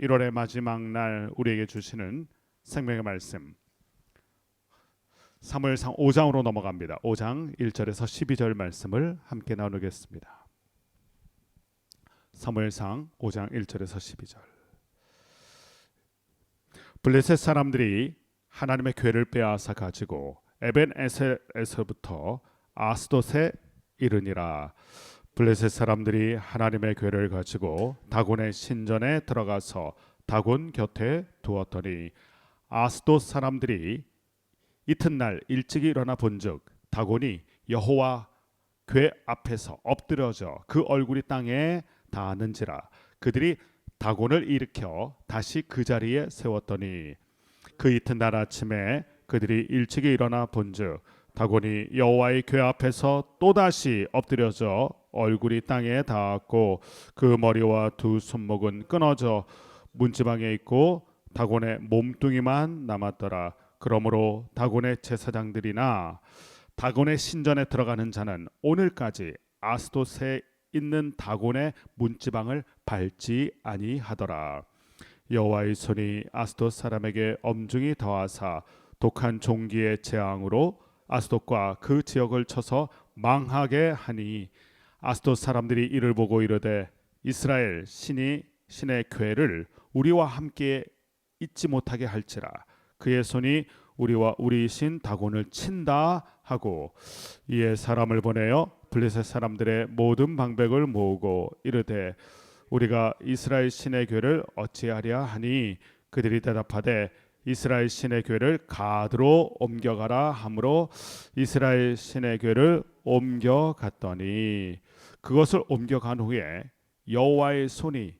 1월의 마지막 날 우리에게 주시는 생명의 말씀 사무엘상 5장으로 넘어갑니다. 5장 1절에서 12절 말씀을 함께 나누겠습니다. 사무엘상 5장 1절에서 12절 블레셋 사람들이 하나님의 괴를 빼앗아 가지고 에벤에셀에서부터 아스돗에 이르니라 블레셋 사람들이 하나님의 괴를 가지고 다곤의 신전에 들어가서 다곤 곁에 두었더니 아스돗 사람들이 이튿날 일찍이 일어나 본즉 다곤이 여호와 괴 앞에서 엎드려져 그 얼굴이 땅에 닿았는지라 그들이 다곤을 일으켜 다시 그 자리에 세웠더니 그 이튿날 아침에 그들이 일찍이 일어나 본즉 다곤이 여호와의 궤 앞에서 또다시 엎드려져 얼굴이 땅에 닿았고 그 머리와 두 손목은 끊어져 문지방에 있고 다곤의 몸뚱이만 남았더라. 그러므로 다곤의 제사장들이나 다곤의 신전에 들어가는 자는 오늘까지 아스돗에 있는 다곤의 문지방을 밟지 아니하더라. 여호와의 손이 아스돗 사람에게 엄중히 더하사 독한 종기의 재앙으로 아스돗과 그 지역을 쳐서 망하게 하니 아스돗 사람들이 이를 보고 이르되 이스라엘 신이 신의 괴를 우리와 함께 잊지 못하게 할지라. 그의 손이 우리와 우리 신 다곤을 친다 하고 이에 사람을 보내어 블레셋 사람들의 모든 방백을 모으고 이르되 우리가 이스라엘 신의 괴를 어찌하랴 하니? 그들이 대답하되 이스라엘 신의 괴를 가드로 옮겨가라 하므로 이스라엘 신의 괴를 옮겨갔더니 그것을 옮겨간 후에 여호와의 손이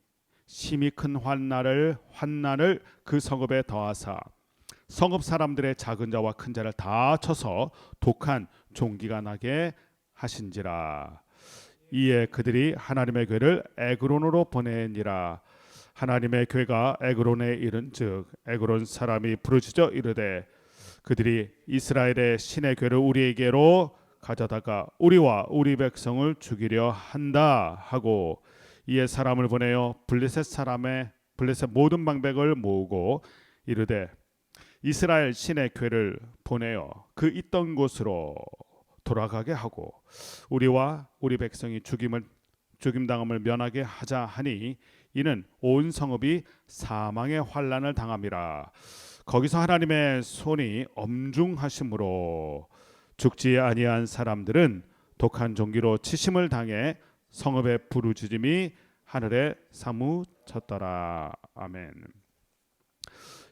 심히 큰 환난을 환난을 그 성읍에 더하사 성읍 사람들의 작은 자와 큰 자를 다 쳐서 독한 종기가 나게 하신지라. 이에 그들이 하나님의 괴를 에그론으로 보내니라. 하나님의 괴가 에그론에 이른 즉 에그론 사람이 부르짖어 이르되 그들이 이스라엘의 신의 괴를 우리에게로 가져다가 우리와 우리 백성을 죽이려 한다 하고 이에 사람을 보내어 블레셋 사람의 블레셋 모든 방백을 모으고 이르되 이스라엘 신의 괴를 보내어 그 있던 곳으로 돌아가게 하고 우리와 우리 백성이 죽임을 죽임 당함을 면하게 하자 하니 이는 온 성읍이 사망의 환란을 당함이라. 거기서 하나님의 손이 엄중하심으로 죽지 아니한 사람들은 독한 종기로 치심을 당해 성읍의 부르짖음이 하늘에 사무쳤더라 아멘.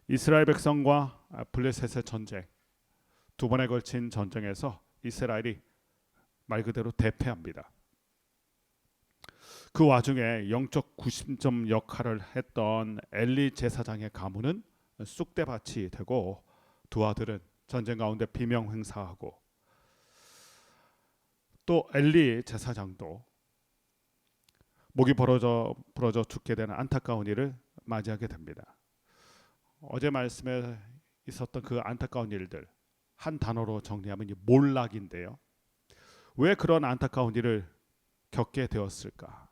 이스라엘 백성과 블레셋의 전쟁 두 번에 걸친 전쟁에서 이스라엘이 말 그대로 대패합니다. 그 와중에 영적 구심점 역할을 했던 엘리 제사장의 가문은 쑥대밭이 되고 두 아들은 전쟁 가운데 비명 행사하고 또 엘리 제사장도 목이 벌어져 벌어져 죽게 되는 안타까운 일을 맞이하게 됩니다. 어제 말씀에 있었던 그 안타까운 일들 한 단어로 정리하면 이 몰락인데요. 왜 그런 안타까운 일을 겪게 되었을까?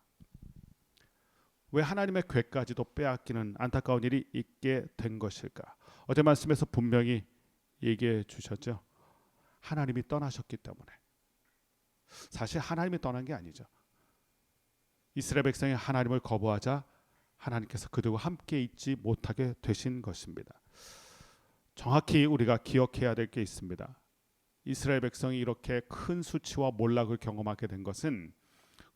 왜 하나님의 괴까지도 빼앗기는 안타까운 일이 있게 된 것일까? 어제 말씀에서 분명히 얘기해 주셨죠. 하나님이 떠나셨기 때문에. 사실 하나님이 떠난 게 아니죠. 이스라엘 백성이 하나님을 거부하자 하나님께서 그들과 함께 있지 못하게 되신 것입니다. 정확히 우리가 기억해야 될 게 있습니다. 이스라엘 백성이 이렇게 큰 수치와 몰락을 경험하게 된 것은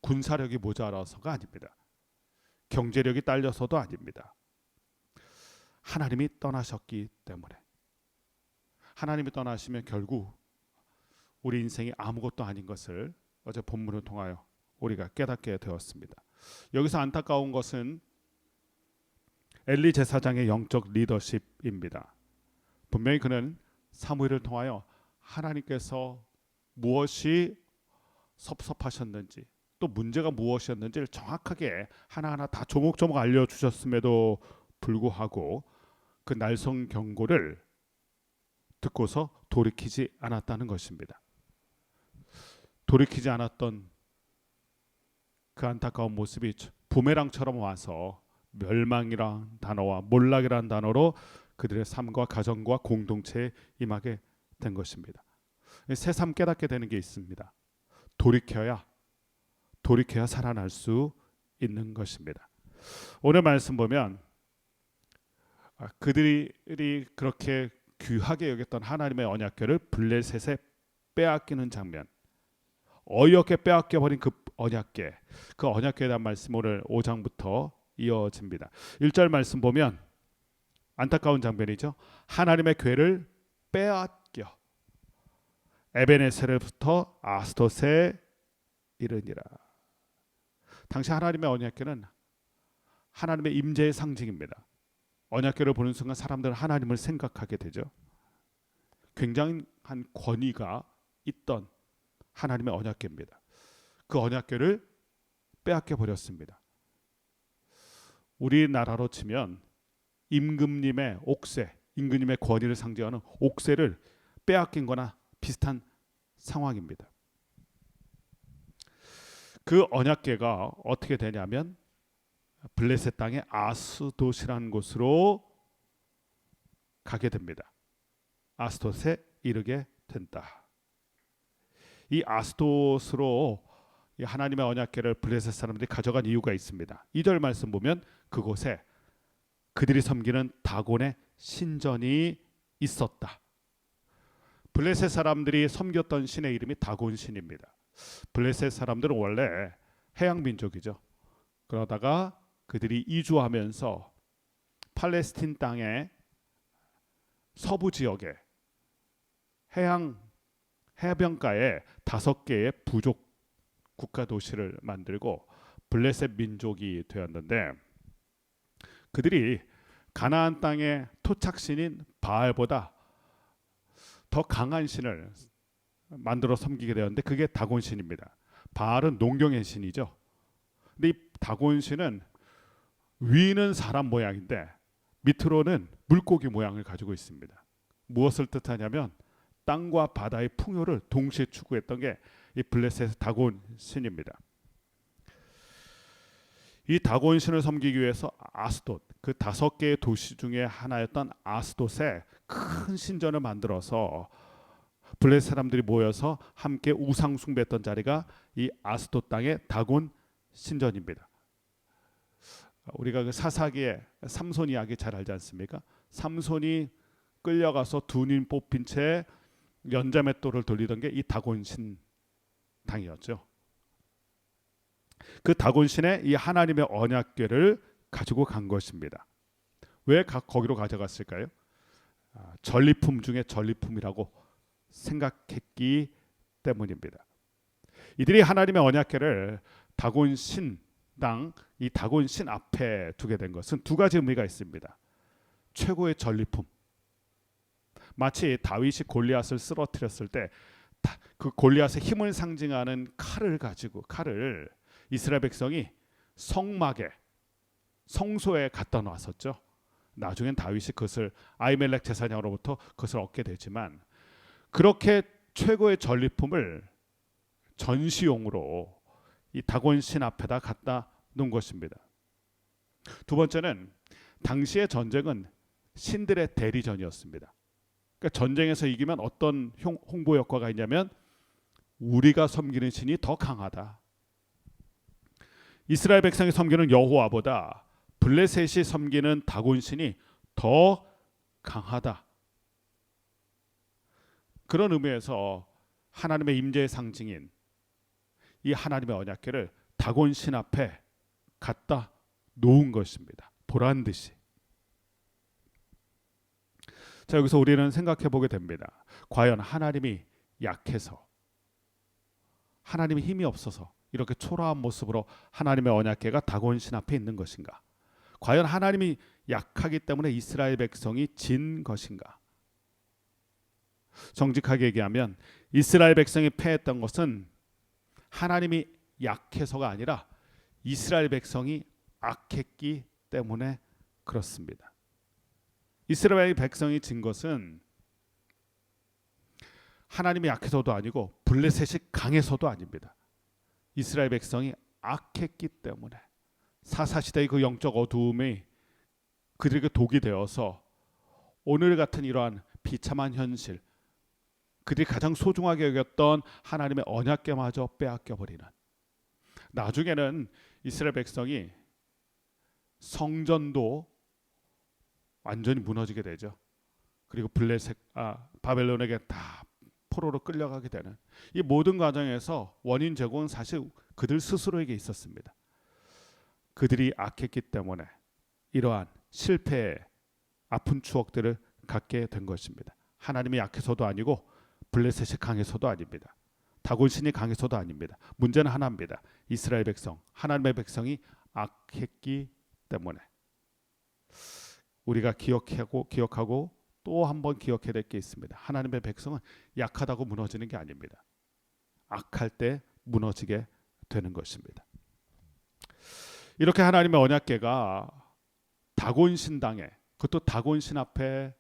군사력이 모자라서가 아닙니다. 경제력이 딸려서도 아닙니다. 하나님이 떠나셨기 때문에 하나님이 떠나시면 결국 우리 인생이 아무것도 아닌 것을 어제 본문을 통하여 우리가 깨닫게 되었습니다. 여기서 안타까운 것은 엘리 제사장의 영적 리더십입니다. 분명히 그는 사무엘을 통하여 하나님께서 무엇이 섭섭하셨는지 또 문제가 무엇이었는지를 정확하게 하나하나 다 조목조목 알려주셨음에도 불구하고 그 날성 경고를 듣고서 돌이키지 않았다는 것입니다. 돌이키지 않았던 그 안타까운 모습이 부메랑처럼 와서 멸망이란 단어와 몰락이란 단어로 그들의 삶과 가정과 공동체에 임하게 된 것입니다. 새삼 깨닫게 되는 게 있습니다. 돌이켜야 돌이켜야 살아날 수 있는 것입니다. 오늘 말씀 보면 아, 그들이 그렇게 귀하게 여겼던 하나님의 언약궤를 블레셋에 빼앗기는 장면, 어이없게 빼앗겨 버린 그 언약궤, 그 언약궤에 대한 말씀 오늘 5장부터 이어집니다. 1절 말씀 보면 안타까운 장면이죠. 하나님의 궤를 빼앗겨 에베네셀부터 아스토세 이르니라. 당시 하나님의 언약궤는 하나님의 임재의 상징입니다. 언약궤를 보는 순간 사람들은 하나님을 생각하게 되죠. 굉장한 권위가 있던 하나님의 언약궤입니다. 그 언약궤를 빼앗겨 버렸습니다. 우리나라로 치면 임금님의 옥새, 임금님의 권위를 상징하는 옥새를 빼앗긴 거나 비슷한 상황입니다. 그 언약궤가 어떻게 되냐면 블레셋 땅의 아스돗이라는 곳으로 가게 됩니다. 아스돗에 이르게 된다. 이 아스돗으로 하나님의 언약궤를 블레셋 사람들이 가져간 이유가 있습니다. 2절 말씀 보면 그곳에 그들이 섬기는 다곤의 신전이 있었다. 블레셋 사람들이 섬겼던 신의 이름이 다곤 신입니다. 블레셋 사람들은 원래 해양 민족이죠. 그러다가 그들이 이주하면서 팔레스틴 땅의 서부 지역에 해양 해변가에 다섯 개의 부족 국가 도시를 만들고 블레셋 민족이 되었는데 그들이 가나안 땅의 토착 신인 바알보다 더 강한 신을 만들어 섬기게 되었는데 그게 다곤 신입니다. 바알은 농경의 신이죠. 근데 이 다곤 신은 위는 사람 모양인데 밑으로는 물고기 모양을 가지고 있습니다. 무엇을 뜻하냐면 땅과 바다의 풍요를 동시에 추구했던 게 이 블레셋 다곤 신입니다. 이 다곤 신을 섬기기 위해서 아스돗 그 다섯 개의 도시 중에 하나였던 아스돗에 큰 신전을 만들어서 블레셋 사람들이 모여서 함께 우상 숭배했던 자리가 이 아스돗 땅의 다곤 신전입니다. 우리가 그 사사기의 삼손 이야기 잘 알지 않습니까? 삼손이 끌려가서 두 눈 뽑힌 채 연자맷돌을 돌리던 게 이 다곤신 당이었죠. 그 다곤신의 이 하나님의 언약궤를 가지고 간 것입니다. 왜 가, 거기로 가져갔을까요? 아, 전리품 중에 전리품이라고 생각했기 때문입니다. 이들이 하나님의 언약궤를 다곤신 당이 다곤신 앞에 두게 된 것은 두 가지 의미가 있습니다. 최고의 전리품. 마치 다윗이 골리앗을 쓰러뜨렸을 때 그 골리앗의 힘을 상징하는 칼을 가지고 칼을 이스라엘 백성이 성막에 성소에 갖다 놨었죠. 나중엔 다윗이 그것을 아이멜렉 제사장으로부터 그것을 얻게 되지만 그렇게 최고의 전리품을 전시용으로 이 다곤신 앞에다 갖다 놓은 것입니다. 두 번째는 당시의 전쟁은 신들의 대리전이었습니다. 그러니까 전쟁에서 이기면 어떤 홍보 효과가 있냐면 우리가 섬기는 신이 더 강하다. 이스라엘 백성이 섬기는 여호와보다 블레셋이 섬기는 다곤 신이 더 강하다. 그런 의미에서 하나님의 임재의 상징인 이 하나님의 언약궤를 다곤 신 앞에 갖다 놓은 것입니다. 보란 듯이. 자 여기서 우리는 생각해 보게 됩니다. 과연 하나님이 약해서 하나님이 힘이 없어서 이렇게 초라한 모습으로 하나님의 언약궤가 다곤 신 앞에 있는 것인가? 과연 하나님이 약하기 때문에 이스라엘 백성이 진 것인가? 정직하게 얘기하면 이스라엘 백성이 패했던 것은 하나님이 약해서가 아니라 이스라엘 백성이 악했기 때문에 그렇습니다. 이스라엘 백성이 진 것은 하나님이 약해서도 아니고 블레셋이 강해서도 아닙니다. 이스라엘 백성이 악했기 때문에 사사 시대의 그 영적 어두움이 그들에게 독이 되어서 오늘 같은 이러한 비참한 현실 그들이 가장 소중하게 여겼던 하나님의 언약궤마저 빼앗겨 버리는 나중에는 이스라엘 백성이 성전도 완전히 무너지게 되죠. 그리고 블레셋 아 바벨론에게 다 포로로 끌려가게 되는 이 모든 과정에서 원인 제공은 사실 그들 스스로에게 있었습니다. 그들이 악했기 때문에 이러한 실패의 아픈 추억들을 갖게 된 것입니다. 하나님이 약해서도 아니고 블레셋이 강해서도 아닙니다. 다곤 신이 강해서도 아닙니다. 문제는 하나입니다. 이스라엘 백성, 하나님의 백성이 악했기 때문에 우리가 기억하고 기억하고 또 한 번 기억해야 될 게 있습니다. 하나님의 백성은 약하다고 무너지는 게 아닙니다. 악할 때 무너지게 되는 것입니다. 이렇게 하나님의 언약궤가 다곤 신당에 그것도 다곤 신 앞에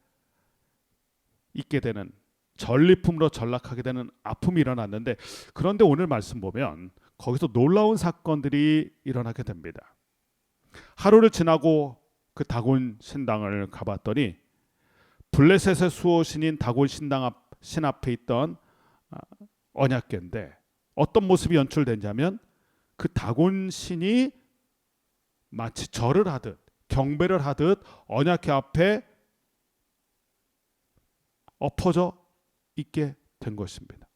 있게 되는 전리품으로 전락하게 되는 아픔이 일어났는데 그런데 오늘 말씀 보면 거기서 놀라운 사건들이 일어나게 됩니다. 하루를 지나고 그 다곤 신당을 가봤더니 블레셋의 수호신인 다곤 신당 앞, 신 앞에 있던 아, 언약궤인데 어떤 모습이 연출된다면 그 다곤 신이 마치 절을 하듯 경배를 하듯 언약궤 앞에 엎어져 있게 된 것입니다.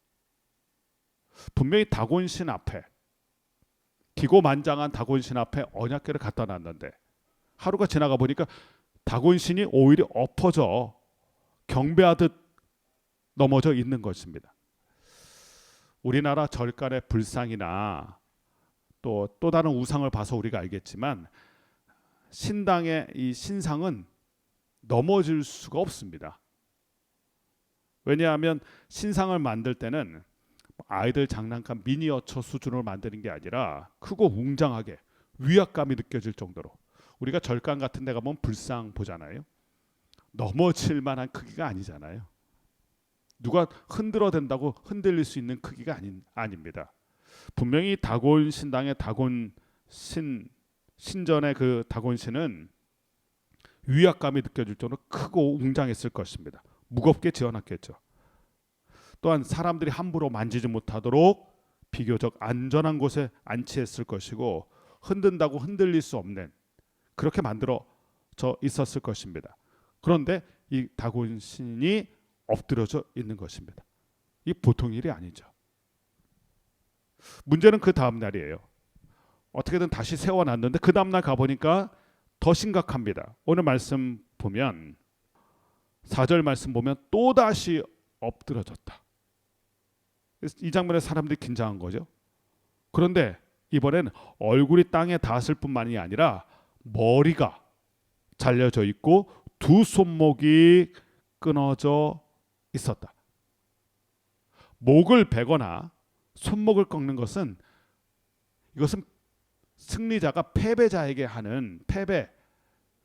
분명히 다곤신 앞에 기고만장한 다곤신 앞에 언약궤를 갖다 놨는데 하루가 지나가 보니까 다곤 신이 오히려 엎어져 경배하듯 넘어져 있는 것입니다. 우리나라 절간의 불상이나 또 또 다른 우상을 봐서 우리가 알겠지만 신당의 이 신상은 넘어질 수가 없습니다. 왜냐하면 신상을 만들 때는 아이들 장난감 미니어처 수준으로 만드는 게 아니라 크고 웅장하게 위압감이 느껴질 정도로 우리가 절간 같은 데 가면 불상 보잖아요. 넘어질 만한 크기가 아니잖아요. 누가 흔들어 댄다고 흔들릴 수 있는 크기가 아닌 아닙니다. 분명히 다곤 신당의 다곤 신 신전의 그 다곤 신은 위압감이 느껴질 정도로 크고 웅장했을 것입니다. 무겁게 지어놨겠죠. 또한 사람들이 함부로 만지지 못하도록 비교적 안전한 곳에 안치했을 것이고 흔든다고 흔들릴 수 없는 그렇게 만들어져 있었을 것입니다. 그런데 이 다곤 신이 엎드려져 있는 것입니다. 이 보통 일이 아니죠. 문제는 그 다음 날이에요. 어떻게든 다시 세워놨는데 그 다음 날 가보니까 더 심각합니다. 오늘 말씀 보면 4절 말씀 보면 또 다시 엎드려졌다. 이 장면에 사람들이 긴장한 거죠. 그런데 이번엔 얼굴이 땅에 닿았을 뿐만이 아니라 머리가 잘려져 있고 두 손목이 끊어져 있었다. 목을 베거나 손목을 꺾는 것은 이것은 승리자가 패배자에게 하는 패배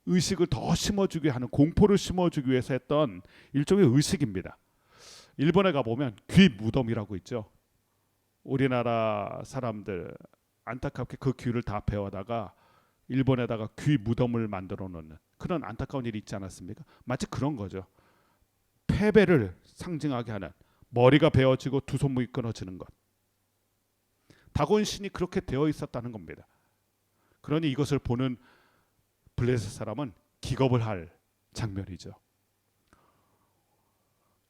의식을 더 심어주게 하는 공포를 심어주기 위해서 했던 일종의 의식입니다. 일본에 가 보면 귀 무덤이라고 있죠. 우리나라 사람들 안타깝게 그 귀를 다 베어다가 일본에다가 귀 무덤을 만들어 놓는 그런 안타까운 일이 있지 않았습니까? 마치 그런 거죠. 패배를 상징하게 하는 머리가 베어지고 두 손목이 끊어지는 것. 다곤 신이 그렇게 되어 있었다는 겁니다. 그러니 이것을 보는 블레셋 사람은 기겁을 할 장면이죠.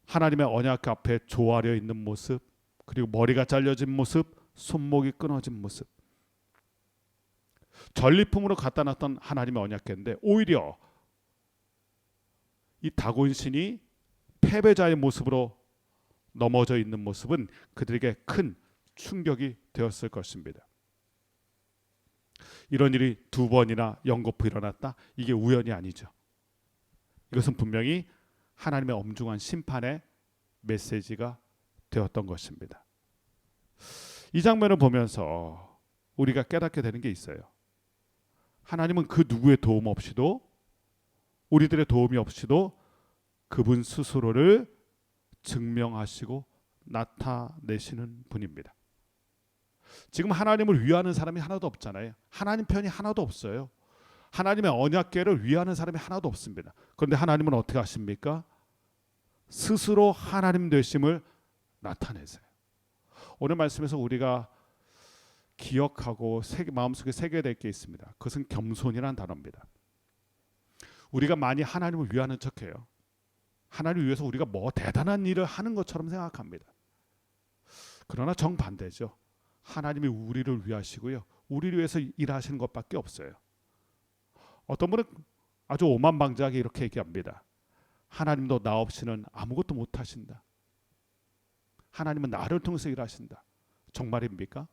하나님의 언약 앞에 조아려 있는 모습, 그리고 머리가 잘려진 모습, 손목이 끊어진 모습. 전리품으로 갖다 놨던 하나님의 언약궤인데 오히려 이 다곤 신이 패배자의 모습으로 넘어져 있는 모습은 그들에게 큰 충격이 되었을 것입니다. 이런 일이 두 번이나 연거푸 일어났다. 이게 우연이 아니죠. 이것은 분명히 하나님의 엄중한 심판의 메시지가 되었던 것입니다. 이 장면을 보면서 우리가 깨닫게 되는 게 있어요. 하나님은 그 누구의 도움 없이도 우리들의 도움이 없이도 그분 스스로를 증명하시고 나타내시는 분입니다. 지금 하나님을 위하는 사람이 하나도 없잖아요. 하나님 편이 하나도 없어요. 하나님의 언약궤를 위하는 사람이 하나도 없습니다. 그런데 하나님은 어떻게 하십니까? 스스로 하나님 되심을 나타내세요. 오늘 말씀에서 우리가 기억하고 마음속에 새겨야 될게 있습니다. 그것은 겸손이라는 단어입니다. 우리가 많이 하나님을 위하는 척해요. 하나님을 위해서 우리가 뭐 대단한 일을 하는 것처럼 생각합니다. 그러나 정반대죠. 하나님이 우리를 위하시고요. 우리를 위해서 일하시는 것밖에 없어요. 어떤 분은 아주 오만방자하게 이렇게 얘기합니다. 하나님도 나 없이는 아무것도 못 하신다. 하나님은 나를 통해서 일하신다. 정말입니까?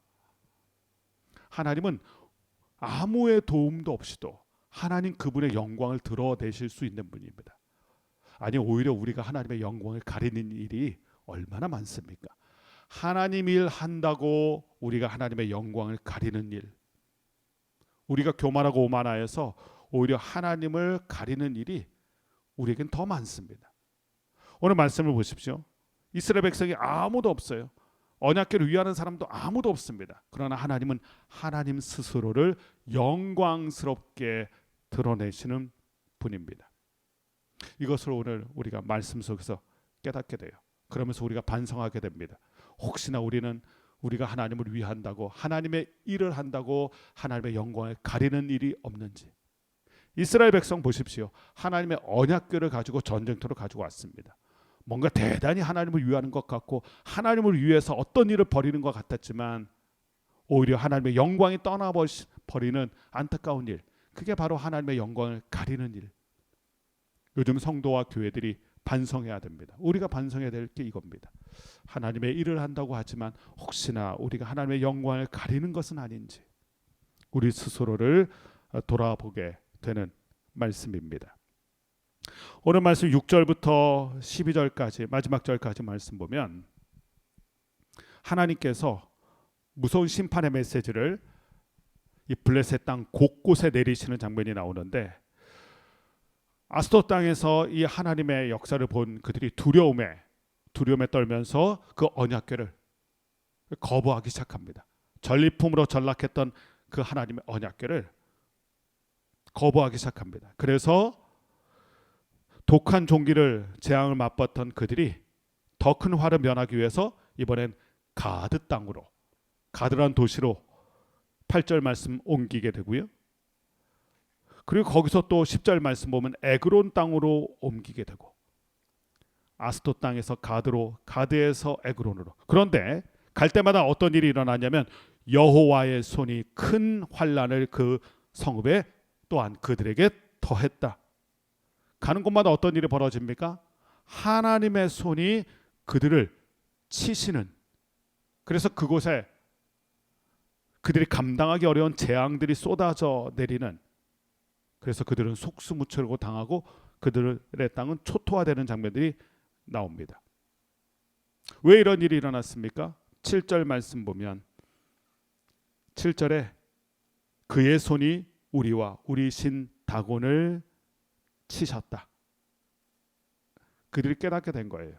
하나님은 아무의 도움도 없이도 하나님 그분의 영광을 드러내실 수 있는 분입니다. 아니 오히려 우리가 하나님의 영광을 가리는 일이 얼마나 많습니까? 하나님 일 한다고 우리가 하나님의 영광을 가리는 일. 우리가 교만하고 오만하여서 오히려 하나님을 가리는 일이 우리에겐 더 많습니다. 오늘 말씀을 보십시오. 이스라엘 백성이 아무도 없어요. 언약궤를 위하는 사람도 아무도 없습니다. 그러나 하나님은 하나님 스스로를 영광스럽게 드러내시는 분입니다. 이것을 오늘 우리가 말씀 속에서 깨닫게 돼요. 그러면서 우리가 반성하게 됩니다. 혹시나 우리는 우리가 하나님을 위한다고 하나님의 일을 한다고 하나님의 영광을 가리는 일이 없는지 이스라엘 백성 보십시오. 하나님의 언약궤를 가지고 전쟁터로 가지고 왔습니다. 뭔가 대단히 하나님을 위하는 것 같고 하나님을 위해서 어떤 일을 벌이는 것 같았지만 오히려 하나님의 영광이 떠나버리는 안타까운 일 그게 바로 하나님의 영광을 가리는 일 요즘 성도와 교회들이 반성해야 됩니다. 우리가 반성해야 될 게 이겁니다. 하나님의 일을 한다고 하지만 혹시나 우리가 하나님의 영광을 가리는 것은 아닌지 우리 스스로를 돌아보게 되는 말씀입니다. 오늘 말씀 6절부터 12절까지 마지막 절까지 말씀 보면 하나님께서 무서운 심판의 메시지를 이 블레셋 땅 곳곳에 내리시는 장면이 나오는데 아스토 땅에서 이 하나님의 역사를 본 그들이 두려움에 두려움에 떨면서 그 언약궤를 거부하기 시작합니다. 전리품으로 전락했던 그 하나님의 언약궤를 거부하기 시작합니다. 그래서 독한 종기를 재앙을 맛봤던 그들이 더 큰 화를 면하기 위해서 이번엔 가드 땅으로 가드란 도시로 8절 말씀 옮기게 되고요. 그리고 거기서 또 10절 말씀 보면 에그론 땅으로 옮기게 되고 아스토 땅에서 가드로 가드에서 에그론으로 그런데 갈 때마다 어떤 일이 일어나냐면 여호와의 손이 큰 환란을 그 성읍에 또한 그들에게 더했다. 가는 곳마다 어떤 일이 벌어집니까? 하나님의 손이 그들을 치시는 그래서 그곳에 그들이 감당하기 어려운 재앙들이 쏟아져 내리는 그래서 그들은 속수무책으로 당하고 그들의 땅은 초토화되는 장면들이 나옵니다. 왜 이런 일이 일어났습니까? 7절 말씀 보면 7절에 그의 손이 우리와 우리 신 다곤을 치셨다. 그들이 깨닫게 된 거예요.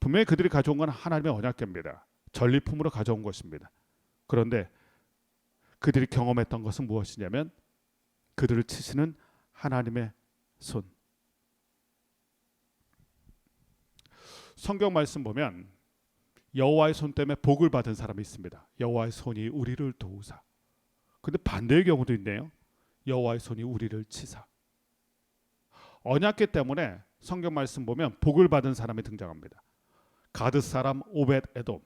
분명히 그들이 가져온 건 하나님의 언약궤입니다. 전리품으로 가져온 것입니다. 그런데 그들이 경험했던 것은 무엇이냐면 그들을 치시는 하나님의 손. 성경 말씀 보면 여호와의 손 때문에 복을 받은 사람이 있습니다. 여호와의 손이 우리를 도우사. 근데 반대의 경우도 있네요. 여호와의 손이 우리를 치사. 언약궤 때문에 성경 말씀 보면 복을 받은 사람이 등장합니다. 가드 사람 오벳 에돔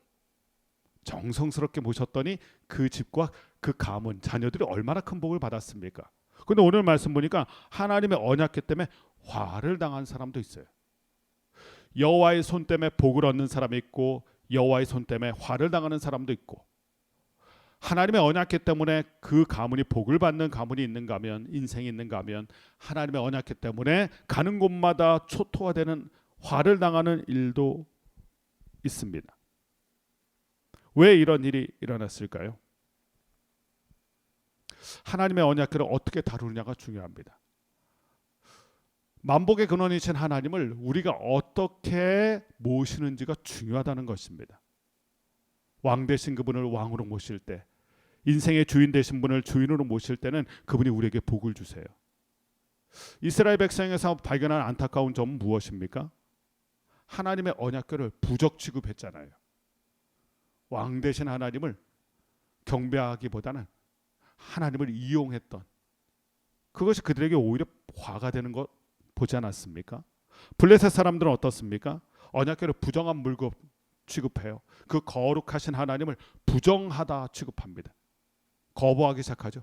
정성스럽게 모셨더니 그 집과 그 가문 자녀들이 얼마나 큰 복을 받았습니까? 근데 오늘 말씀 보니까 하나님의 언약궤 때문에 화를 당한 사람도 있어요. 여호와의 손 때문에 복을 얻는 사람이 있고 여호와의 손 때문에 화를 당하는 사람도 있고 하나님의 언약궤 때문에 그 가문이 복을 받는 가문이 있는가 하면 인생이 있는가 하면 하나님의 언약궤 때문에 가는 곳마다 초토화되는 화를 당하는 일도 있습니다. 왜 이런 일이 일어났을까요? 하나님의 언약궤를 어떻게 다루느냐가 중요합니다. 만복의 근원이신 하나님을 우리가 어떻게 모시는지가 중요하다는 것입니다. 왕 되신 그분을 왕으로 모실 때 인생의 주인 되신 분을 주인으로 모실 때는 그분이 우리에게 복을 주세요. 이스라엘 백성에서 발견한 안타까운 점은 무엇입니까? 하나님의 언약궤를 부적 취급했잖아요. 왕 되신 하나님을 경배하기보다는 하나님을 이용했던 그것이 그들에게 오히려 화가 되는 것 보지 않았습니까? 블레셋 사람들은 어떻습니까? 언약궤를 부정한 물건 취급해요. 그 거룩하신 하나님을 부정하다 취급합니다. 거부하기 시작하죠.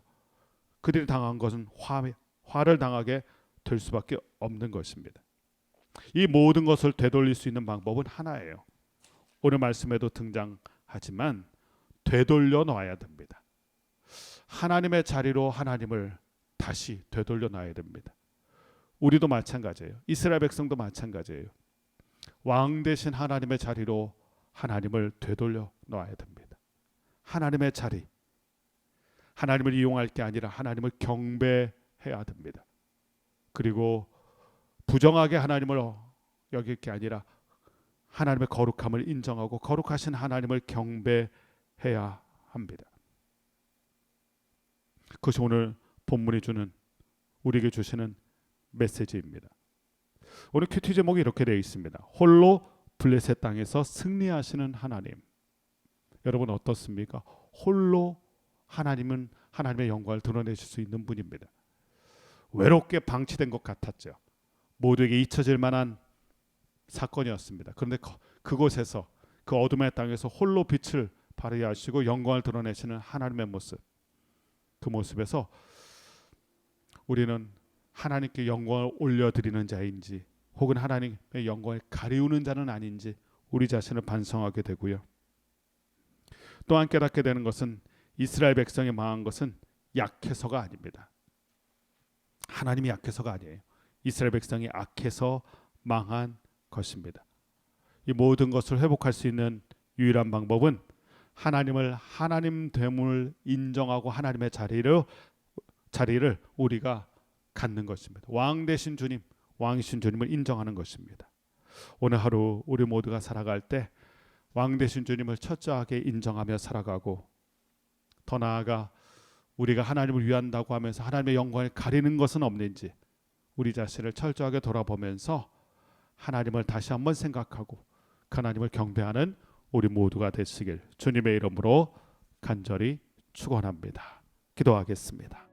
그들이 당한 것은 화, 화를 당하게 될 수밖에 없는 것입니다. 이 모든 것을 되돌릴 수 있는 방법은 하나예요. 오늘 말씀에도 등장하지만 되돌려 놔야 됩니다. 하나님의 자리로 하나님을 다시 되돌려 놔야 됩니다. 우리도 마찬가지예요. 이스라엘 백성도 마찬가지예요. 왕 대신 하나님의 자리로 하나님을 되돌려 놔야 됩니다. 하나님의 자리. 하나님을 이용할 게 아니라 하나님을 경배해야 됩니다. 그리고 부정하게 하나님을 여길 게 아니라 하나님의 거룩함을 인정하고 거룩하신 하나님을 경배해야 합니다. 그것이 오늘 본문이 주는 우리에게 주시는 메시지입니다. 오늘 큐티 제목이 이렇게 되어 있습니다. 홀로 블레셋 땅에서 승리하시는 하나님. 여러분 어떻습니까? 홀로 하나님은 하나님의 영광을 드러내실 수 있는 분입니다. 외롭게 방치된 것 같았죠. 모두에게 잊혀질 만한 사건이었습니다. 그런데 그곳에서 그 어둠의 땅에서 홀로 빛을 발휘 하시고 영광을 드러내시는 하나님의 모습. 그 모습에서 우리는 하나님께 영광을 올려드리는 자인지 혹은 하나님의 영광을 가리우는 자는 아닌지 우리 자신을 반성하게 되고요. 또한 깨닫게 되는 것은 이스라엘 백성이 망한 것은 약해서가 아닙니다. 하나님이 약해서가 아니에요. 이스라엘 백성이 악해서 망한 것입니다. 이 모든 것을 회복할 수 있는 유일한 방법은 하나님을 하나님 됨을 인정하고 하나님의 자리를 자리를 우리가 갖는 것입니다. 왕 대신 주님, 왕이신 주님을 인정하는 것입니다. 오늘 하루 우리 모두가 살아갈 때 왕 대신 주님을 철저하게 인정하며 살아가고 더 나아가 우리가 하나님을 위한다고 하면서 하나님의 영광을 가리는 것은 없는지 우리 자신을 철저하게 돌아보면서 하나님을 다시 한번 생각하고 그 하나님을 경배하는 우리 모두가 되시길 주님의 이름으로 간절히 축원합니다. 기도하겠습니다.